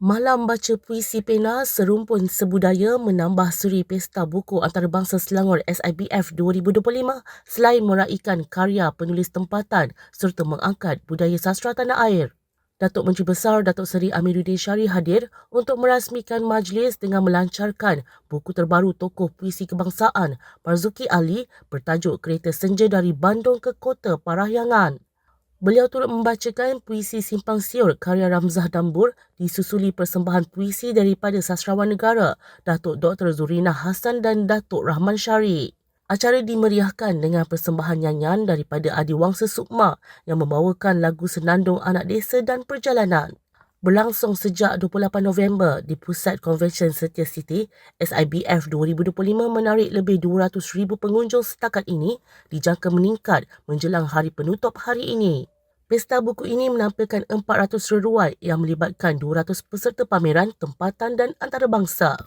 Malam Baca Puisi Pena Serumpun Sebudaya menambah suri Pesta Buku Antarabangsa Selangor SIBF 2025 selain meraihkan karya penulis tempatan serta mengangkat budaya sastra tanah air. Datuk Menteri Besar Datuk Seri Amiruddin Syari hadir untuk merasmikan majlis dengan melancarkan buku terbaru tokoh puisi kebangsaan Marzuki Ali bertajuk Kereta Senja dari Bandung ke Kota Parahyangan. Beliau turut membacakan puisi Simpang Siur karya Ramzah Dambur disusuli persembahan puisi daripada sastrawan negara Datuk Dr. Zurina Hassan dan Datuk Rahman Syari. Acara dimeriahkan dengan persembahan nyanyian daripada Adi Wangsa Sukma yang membawakan lagu Senandung Anak Desa dan Perjalanan. Berlangsung sejak 28 November di Pusat Convention Setia City, SIBF 2025 menarik lebih 200,000 pengunjung setakat ini dijangka meningkat menjelang hari penutup hari ini. Pesta buku ini menampilkan 400 reruai yang melibatkan 200 peserta pameran, tempatan dan antarabangsa.